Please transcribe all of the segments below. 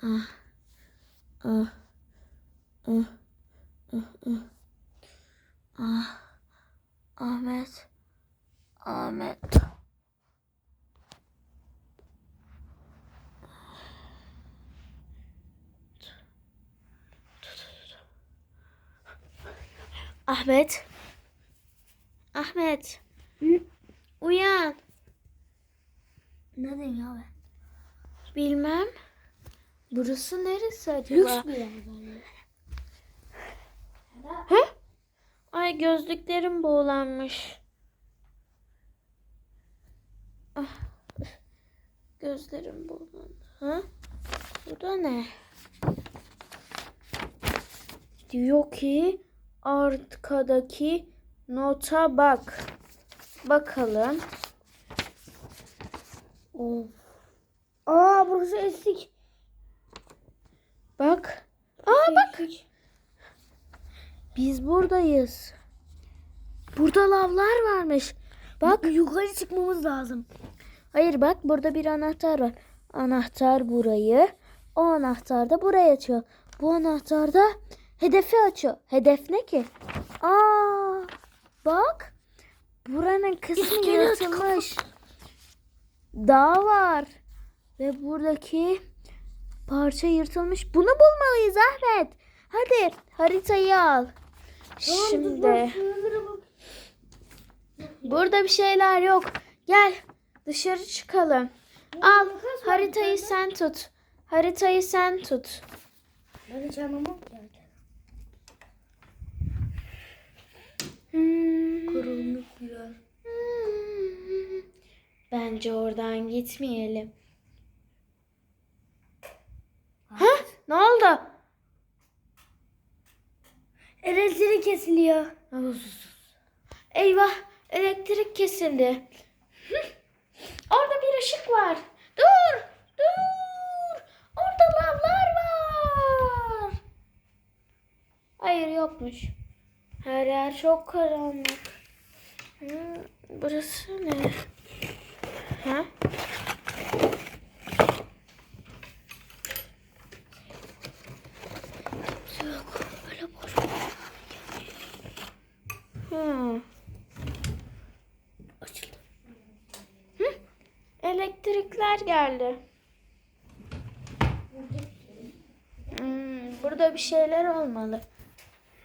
Ah. Ah. Ah. Ah. Ah. Ah. Ahmet. Ahmet. Ahmet. Ahmet. Uyan. Ne diyorsun ya be? Bilmem. Burası neresi acaba? Lüks bir yer. Hı? Ay gözlüklerim boğulanmış. Ah. Gözlerim boğulandı. Ha? Bu da ne? Diyor ki arkadaki nota bak. Bakalım. Of. Aa burası esik. Bak. Esik. Biz buradayız. Burada lavlar varmış. Bak. yukarı çıkmamız lazım. Hayır bak burada bir anahtar var. Anahtar burayı. O anahtar da burayı açıyor. Bu anahtar da hedefi açıyor. Hedef ne ki? Aa, bak. Buranın kısmı yırtılmış. Dağ var. Ve buradaki parça yırtılmış. Bunu bulmalıyız Ahmet. Hadi haritayı al. Şimdi. Burada bir şeyler yok. Gel dışarı çıkalım. Al haritayı sen tut. Haritayı sen tut. Ben hiç anlamam yer. Hmm. Bence oradan gitmeyelim. Ha? Ne oldu? Elektrik kesiliyor. Eyvah elektrik kesildi. Orada bir ışık var. Dur dur. Orada lavlar var. Hayır yokmuş. Her yer çok karanlık. Burası ne? Ha? Yok. Öyle boş. Hı. Açıldı. Elektrikler geldi. Hmm, burada bir şeyler olmalı.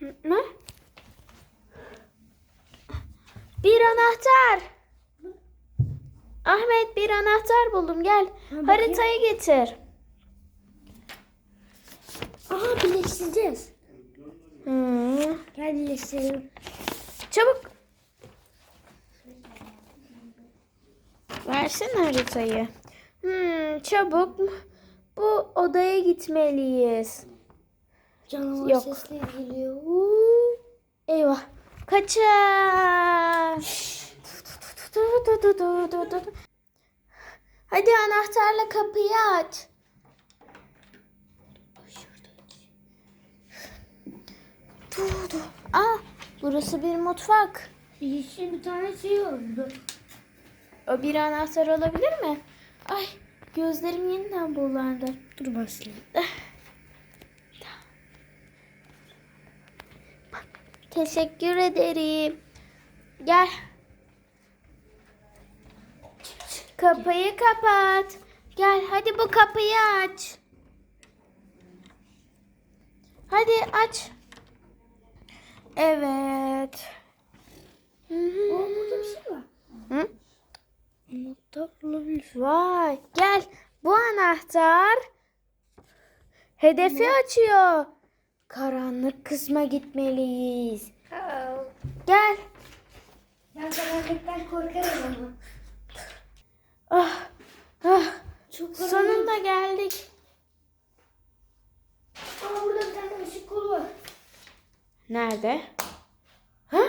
Ne? Bir anahtar. Ahmet bir anahtar buldum gel. bakayım. Haritayı getir. Aha birleştireceğiz. Hı. Gel birleştirelim. Çabuk. Versene haritayı. Hmm, çabuk. Bu odaya gitmeliyiz. Canavar Yok. sesleri geliyor. Uuu. Eyvah. Kaçın. Hadi anahtarla kapıyı aç. Aa, burası bir mutfak. Yeşil bir tane şey oldu. O bir anahtar olabilir mi? Ay, gözlerim yeniden bulandı. Dur başlayayım. Teşekkür ederim. Gel. Kapıyı kapat. Gel hadi bu kapıyı aç. Hadi aç. Evet. Hı hı. Aa burada bir şey var. Hı? Anahtar olabilir. Vay gel bu anahtar hedefi açıyor. Karanlık kısma gitmeliyiz. Gel. Ben karanlıktan korkarım ama. Ah, ah. Çok karanlık. Sonunda geldik. Aa burada bir tane ışık kolu var. Nerede? Ha?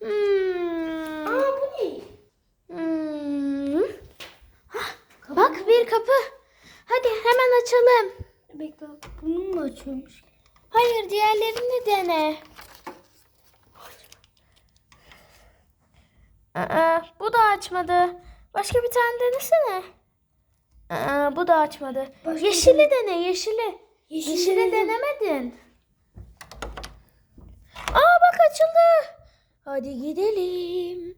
Hmm. Aa bu ne? Hmm. Hah, Bak bir kapı. Hadi hemen açalım. Bekle bunu mu açıyormuş? Hayır diğerlerini dene. Aa, bu da açmadı. Başka bir tane denesene. Aa, bu da açmadı. Başka yeşili dene yeşili. Yeşili Yeşili denemedin. Aa bak açıldı. Hadi gidelim.